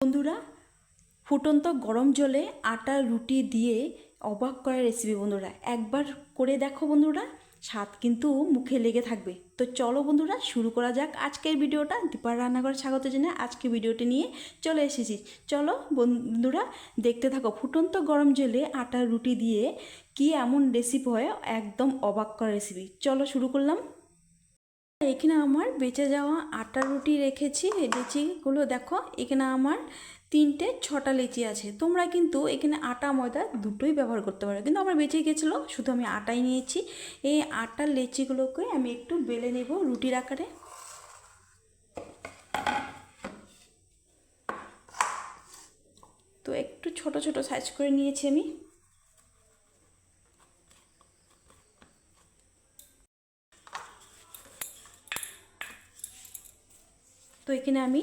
বন্ধুরা, ফুটন্ত গরম জলে আটা, রুটি দিয়ে অবাক করা রেসিপি বন্ধুরা। একবার করে দেখো বন্ধুরা, স্বাদ কিন্তু মুখে লেগে থাকবে। তো চলো বন্ধুরা, শুরু করা যাক আজকের ভিডিওটা। দীপার রান্নাঘরে স্বাগত জানিয়ে আজকে ভিডিওটি নিয়ে চলে এসেছি। চলো বন্ধুরা, দেখতে থাকো, ফুটন্ত গরম জলে আটা, রুটি দিয়ে কি এমন রেসিপি হয়, একদম অবাক করা রেসিপি চলো শুরু করলাম। এখানে আমার বেঁচে যাওয়া আটা রুটি রেখেছি লিচিগুলো দেখো, এখানে আমার তিনটে, ছটা লিচি আছে। তোমরা কিন্তু এখানে আটা, ময়দা দুটোই ব্যবহার করতে পারো। কিন্তু আমার বেঁচে গেছিল, শুধু আমি আটাই নিয়েছি। এই আটার লিচিগুলোকে আমি একটু বেলে নেব রুটির আকারে। তো একটু ছোট ছোট সাইজ করে নিয়েছি আমি। তো এখানে আমি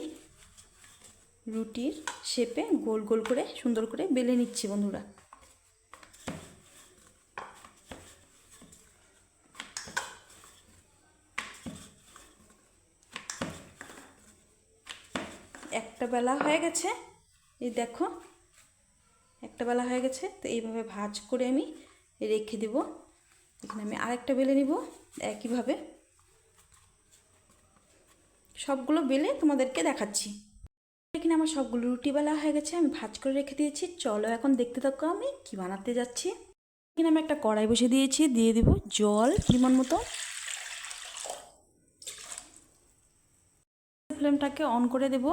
রুটির শেপে গোল গোল করে, সুন্দর করে বেলে নিচ্ছি বন্ধুরা। একটা বেলা হয়ে গেছে। এই দেখো, একটা বেলা হয়ে গেছে, তো এইভাবে ভাজ করে আমি রেখে দেব। এখানে আমি আরেকটা বেলে নিব, একইভাবে। সবগুলো বেলে তোমাদেরকে দেখাচ্ছি। এখানে আমার সবগুলো রুটি বেলা হয়ে গেছে, আমি ভাজ করে রেখে দিয়েছি। চলো এখন দেখতে থাকো আমি কি বানাতে যাচ্ছি। এখানে আমি একটা কড়াই বসে দিয়েছি, দিয়ে দিব জল, পরিমাণ মতো। ফ্লেমটাকে অন করে দেব।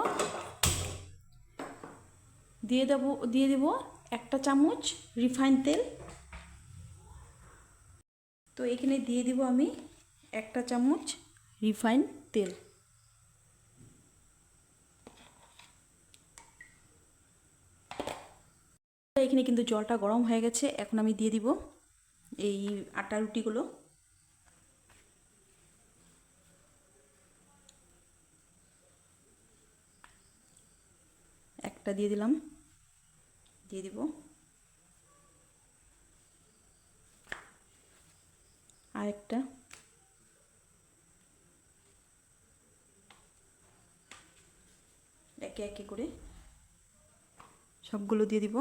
দিয়ে দেবো, দিয়ে দেব একটা চামচ রিফাইন তেল। তো এখানে দিয়ে দিব আমি একটা চামচ রিফাইন তেল। এখানে কিন্তু জলটা গরম হয়ে গেছে। এখন আমি দিয়ে দিব এই আটা রুটিগুলো। একটা দিয়ে দিলাম। দিয়ে দিব। আরেকটা। একে একে করে সবগুলো দিয়ে দিব।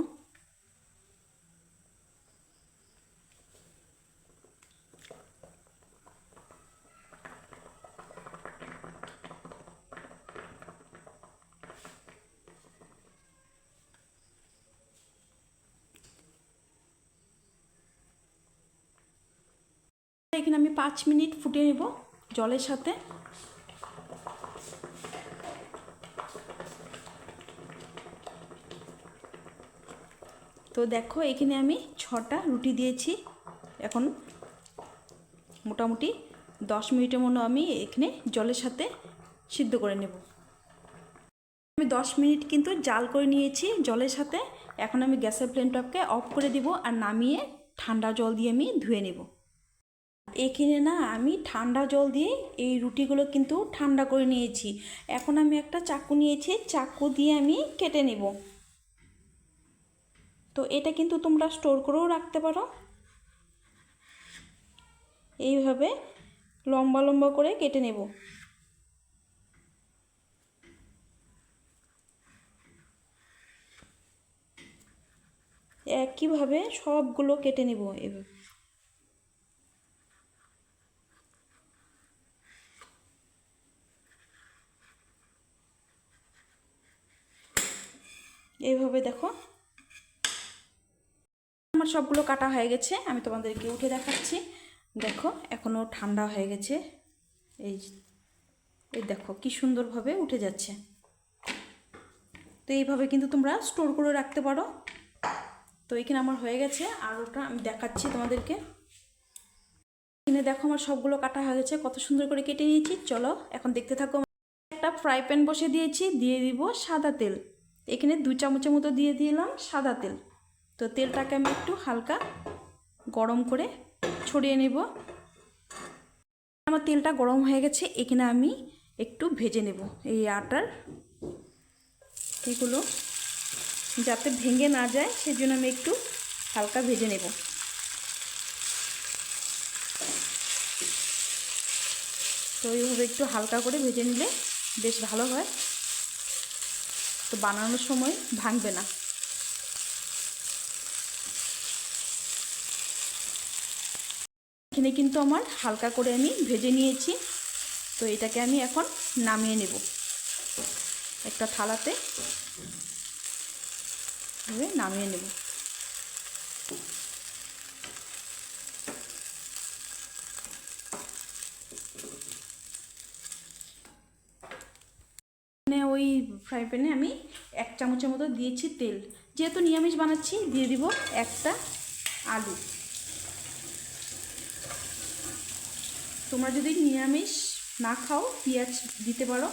এখানে আমি পাঁচ মিনিট ফুটিয়ে নেব জলের সাথে। তো দেখো, এখানে আমি ছটা রুটি দিয়েছি। এখন মোটামুটি দশ মিনিটের মতো আমি এখানে জলের সাথে সিদ্ধ করে নেব। আমি দশ মিনিট কিন্তু জাল করে নিয়েছি জলের সাথে। এখন আমি গ্যাসের ফ্লেমটাকে অফ করে দিব আর নামিয়ে ঠান্ডা জল দিয়ে আমি ধুয়ে নেব। এখানে না আমি ঠান্ডা জল দিয়ে এই রুটিগুলো কিন্তু ঠান্ডা করে নিয়েছি। এখন আমি একটা চাকু নিয়েছি, চাকু দিয়ে আমি কেটে নেব। তো এটা কিন্তু তোমরা স্টোর করেও রাখতে পারো। এইভাবে লম্বা লম্বা করে কেটে নেব। একইভাবে সবগুলো কেটে নেব এভাবে। এইভাবে দেখো। আমার সবগুলো কাটা হয়ে গেছে, আমি তোমাদেরকে উঠে দেখাচ্ছি। দেখো এখনও ঠান্ডা হয়ে গেছে। এই এই দেখো, কি সুন্দরভাবে উঠে যাচ্ছে। তো এইভাবে কিন্তু তোমরা স্টোর করে রাখতে পারো। তো এখানে আমার হয়ে গেছে, আর ওটা আমি দেখাচ্ছি তোমাদেরকে। এখানে দেখো, আমার সবগুলো কাটা হয়ে গেছে, কত সুন্দর করে কেটে নিয়েছি। চলো, এখন দেখতে থাকো। একটা ফ্রাই প্যান বসে দিয়েছি, দিয়ে দিব সাদা তেল। এখানে দু চামচের মতো দিয়ে দিলাম সাদা তেল। তো তেলটাকে আমি একটু হালকা গরম করে ছড়িয়ে নেব। আমার তেলটা গরম হয়ে গেছে, এখানে আমি একটু ভেজে নেব এই আটার। এগুলো যাতে ভেঙে না যায় সেই জন্য আমি একটু হালকা ভেজে নেব। তো এইভাবে একটু হালকা করে ভেজে নিলে বেশ ভালো হয়। তো বানানোর সময় ভাঙবে না। এখানে কিন্তু আমার হালকা করে আমি ভেজে নিয়েছি। তো এটাকে আমি এখন নামিয়ে নেব। একটা থালাতে নামিয়ে নেব। এখানে ওই ফ্রাই প্যানে আমি এক চামচের মতো দিয়েছি তেল। যেহেতু নিরামিষ বানাচ্ছি, দিয়ে দিব একটা আলু। তোমরা যদি নিরামিষ না খাও, পেঁয়াজ দিতে পারো।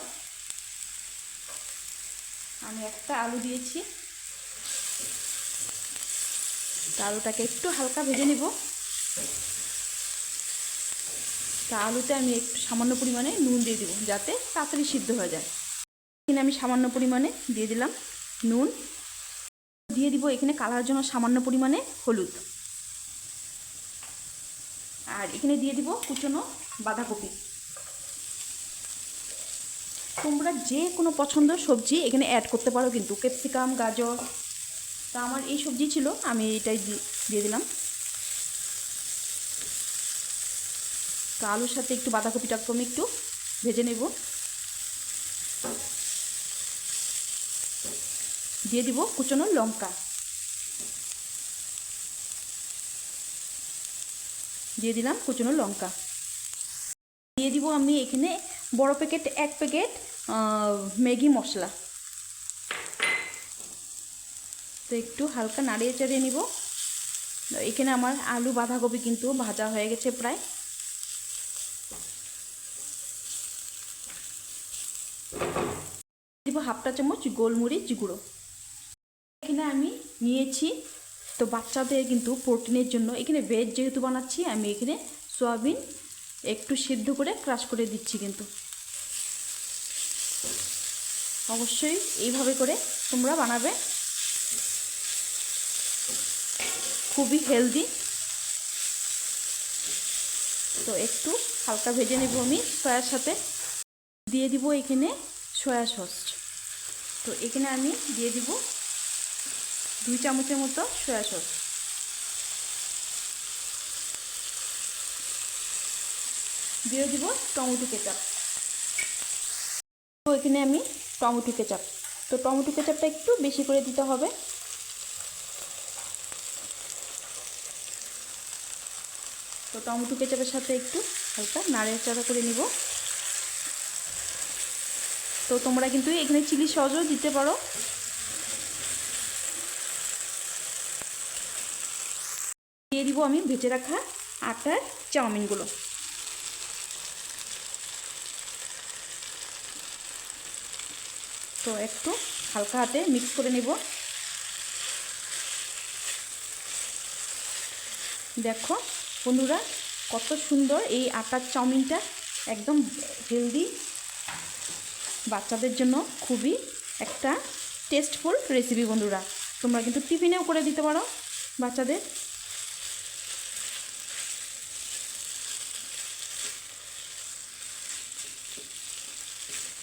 আমি একটা আলু দিয়েছি। আলুটাকে একটু হালকা ভেজে নেব। তা আলুতে আমি একটু সামান্য পরিমাণে নুন দিয়ে দেবো, যাতে তাড়াতাড়ি সিদ্ধ হয়ে যায়। এখানে আমি সামান্য পরিমাণে দিয়ে দিলাম নুন। দিয়ে দিব এখানে কালার জন্য সামান্য পরিমাণে হলুদ। আর এখানে দিয়ে দিব কুচনো বাঁধাকপি। তোমরা যে কোনো পছন্দ সবজি এখানে অ্যাড করতে পারো কিন্তু ক্যাপসিকাম গাজর। তা আমার এই সবজি ছিল, আমি এটাই দিয়ে দিলাম। তো আলুর সাথে একটু বাঁধাকপিটাকে আমি একটু ভেজে নেব। দিয়ে দিব কুচনো লঙ্কা। দিয়ে দিলাম কুচনো লঙ্কা। দিয়ে দিব আমি এখানে বড় প্যাকেট, এক প্যাকেট ম্যাগি মশলা। তো একটু হালকা নাড়িয়ে চাড়িয়ে নিব। এখানে আমার আলু বাঁধাকপি কিন্তু ভাজা হয়ে গেছে প্রায়। দিব হাফটা চামচ গোলমরিচ গুঁড়ো। এখানে আমি নিয়েছি। তো বাচ্চাদের কিন্তু প্রোটিনের জন্য এখানে ভেজ যেহেতু বানাচ্ছি, আমি এখানে সয়াবিন একটু সিদ্ধ করে ক্রাশ করে দিচ্ছি কিন্তু। অবশ্যই এইভাবে করে তোমরা বানাবে। খুবই হেলদি তো একটু হালকা ভেজে নেব আমি সয়ার সাথে। দিয়ে দিব এখানে সয়া সস তো এখানে আমি দিয়ে দিব দুই চামচের মতো সয়া সস। দিয়ে দিব টমেটো কেচাপ। তো এখানে আমি টমেটো কেচাপ। তো টমেটো কেচাপটা একটু বেশি করে দিতে হবে। তো টমেটো কেচাপের সাথে একটু হালকা নাড়াচাড়া করে নিব। তো তোমরা কিন্তু এখানে চিলি সসও দিতে পারো। দিয়ে দিব আমি, ভেজে রাখা আটার চাউমিনগুলো। তো একটু হালকা হাতে মিক্স করে নেব। দেখো বন্ধুরা, কত সুন্দর এই আটার চাউমিনটা একদম হেলদি বাচ্চাদের জন্য খুবই একটা টেস্টফুল রেসিপি বন্ধুরা। তোমরা কিন্তু টিফিনেও করে দিতে পারো বাচ্চাদের।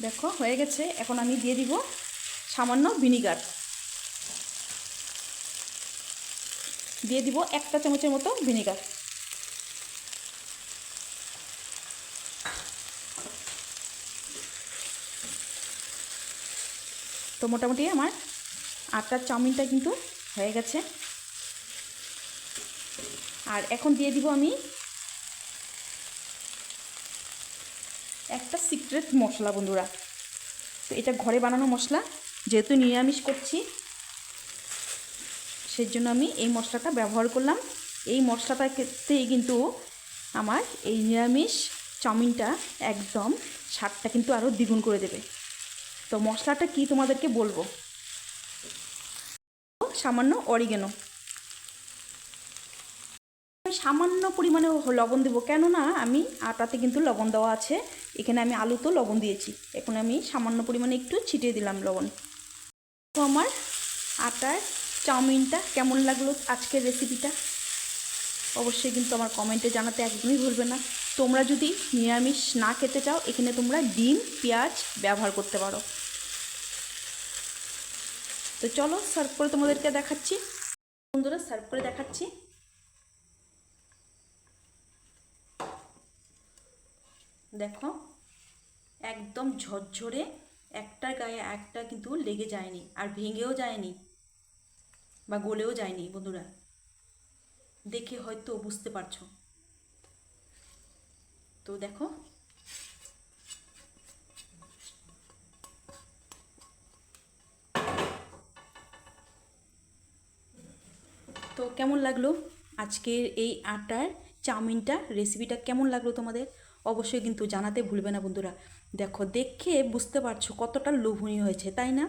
দেখো, হয়ে গেছে। এখন আমি দিয়ে দিব সামান্য ভিনিগার। দিয়ে দিব একটা চামচের মতো ভিনিগার। তো মোটামুটি আমার আটার চাউমিনটা কিন্তু হয়ে গেছে। আর এখন দিয়ে দিব আমি একটা সিক্রেট মশলা বন্ধুরা। তো এটা ঘরে বানানো মশলা। যেহেতু নিরামিষ করছি সেই জন্য আমি এই মশলাটা ব্যবহার করলাম। এই মশলাটা ক্ষেত্রেই কিন্তু আমার এই নিরামিষ চাউমিনটা একদম স্বাদটা কিন্তু আরও দ্বিগুণ করে দেবে। তো মশলাটা কি তোমাদেরকে বলব? সামান্য অরিগেনো সামান্য পরিমাণে লবণ দেবো। কেননা আমি আটাতে কিন্তু লবণ দেওয়া আছে। এখানে আমি আলুতেও লবণ দিয়েছি। এখন আমি সামান্য পরিমাণে একটু ছিটিয়ে দিলাম লবণ। তো আমার আটার চাউমিনটা কেমন লাগল আজকের রেসিপিটা? অবশ্যই কিন্তু আমার কমেন্টে জানাতে একদমই ভুলবে না। তোমরা যদি নিরামিষ না খেতে চাও, এখানে তোমরা ডিম, পেঁয়াজ ব্যবহার করতে পারো। তো চলো, সার্ভ করে তোমাদেরকে দেখাচ্ছি। বন্ধুরা, সার্ভ করে দেখাচ্ছি। দেখো, একদম ঝরঝরে, একটার গায়ে একটা কিন্তু লেগে যায়নি, আর ভেঙেও যায়নি, বা গলেও যায়নি, বন্ধুরা। দেখে হয়তো বুঝতে পারছ। তো দেখো, তো কেমন লাগল আজকের এই আটার চাউমিনটা রেসিপিটা কেমন লাগল তোমাদের? অবশ্যই কিন্তু জানাতে ভুলবে না বন্ধুরা। দেখো, দেখে বুঝতে পারছ কতটা লোভনীয় হয়েছে, তাই না?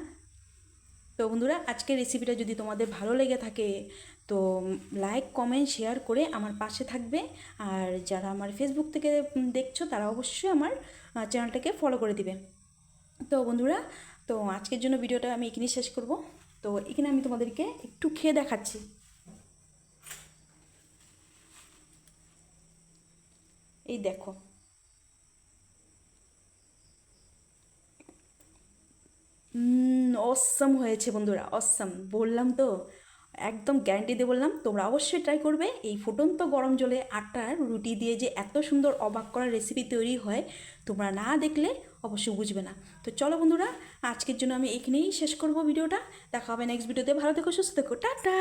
তো বন্ধুরা, আজকের রেসিপিটা যদি তোমাদের ভালো লেগে থাকে, তো লাইক কমেন্ট শেয়ার করে আমার পাশে থাকবে। আর যারা আমার ফেসবুক থেকে দেখছ, তারা অবশ্যই আমার চ্যানেলটাকে ফলো করে দিবে। তো বন্ধুরা, তো আজকের জন্য ভিডিওটা আমি এখানেই শেষ করব। তো এখানে আমি তোমাদেরকে একটু খেয়ে দেখাচ্ছি। এই দেখো অসম হয়েছে বন্ধুরা, অসম। বললাম তো, একদম গ্যারান্টি দিয়ে বললাম, তোমরা অবশ্যই ট্রাই করবে। এই ফুটন্ত গরম জলে আটার রুটি দিয়ে যে এত সুন্দর অবাক করা রেসিপি তৈরি হয়, তোমরা না দেখলে অবশ্যই বুঝবে না। তো চলো বন্ধুরা, আজকের জন্য আমি এখানেই শেষ করব ভিডিওটা। দেখা হবে নেক্সট ভিডিওতে ভালো থেকো, সুস্থ থেকো। টাটা!